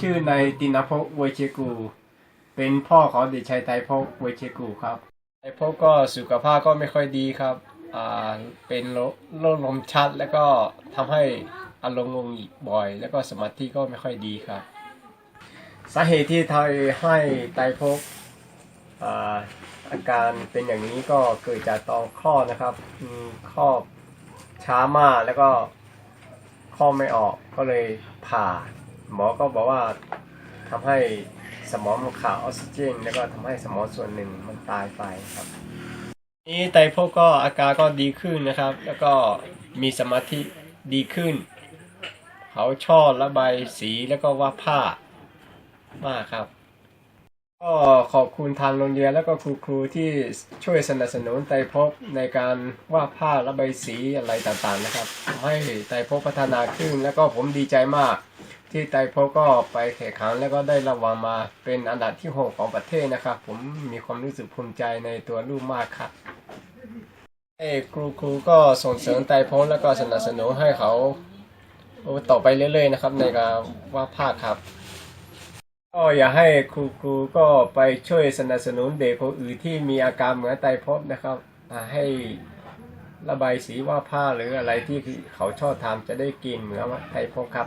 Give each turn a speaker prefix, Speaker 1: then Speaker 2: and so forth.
Speaker 1: ชื่อนายตินภพเวชกู เป็นพ่อของเด็กชายไตรภพเวชกูครับไตรภพก็สุขภาพก็ไม่ค่อยดีครับอ่าเป็นโรคโรคลมชัดแล้วก็ทำให้อารมณ์งงบ่อย แล้วก็สมาธิก็ไม่ค่อยดีครับ สาเหตุที่ทำให้ไตรภพอ่าอาการเป็นอย่างนี้ก็เกิดจากตอนคลอดนะครับอืมคลอดช้ามากแล้วก็คลอดไม่ออกก็เลยผ่า หมอก็บอกว่าทำให้สมองมันขาดออกซิเจน แล้วก็ทำให้สมองส่วนหนึ่งมันตายไปครับ นี้ไตรภพก็อาการก็ดีขึ้นนะครับ แล้วก็มีสมาธิดีขึ้น เขาชอบระบายสีแล้วก็วาดผ้ามากครับ ก็ขอบคุณทางโรงเรียนแล้วก็ครูครูๆที่ช่วยสนับสนุนไตรภพในการวาดภาพระบายสีอะไรต่างๆนะครับทำให้ไตรภพพัฒนาขึ้นแล้วก็ผมดีใจมาก ที่ไตรภพก็ไปแข่งขันแล้วก็ได้รางวัลมาเป็นอันดับที่ 6 ของประเทศนะครับ ผมมีความรู้สึกภูมิใจในตัวลูกมากครับเอ้ครูครูก็ส่งเสริมไตรภพแล้วก็สนับสนุนให้เขาต่อไปเรื่อยๆนะครับ ในการวาดภาพครับก็อยากให้ครูครูก็ไปช่วยสนับสนุนเด็กคนอื่นที่มีอาการเหมือนไตรภพนะครับให้ระบายสีว่าดผ้าหรืออะไรที่เขาชอบทำจะได้กินเหมือนไตรภพครับ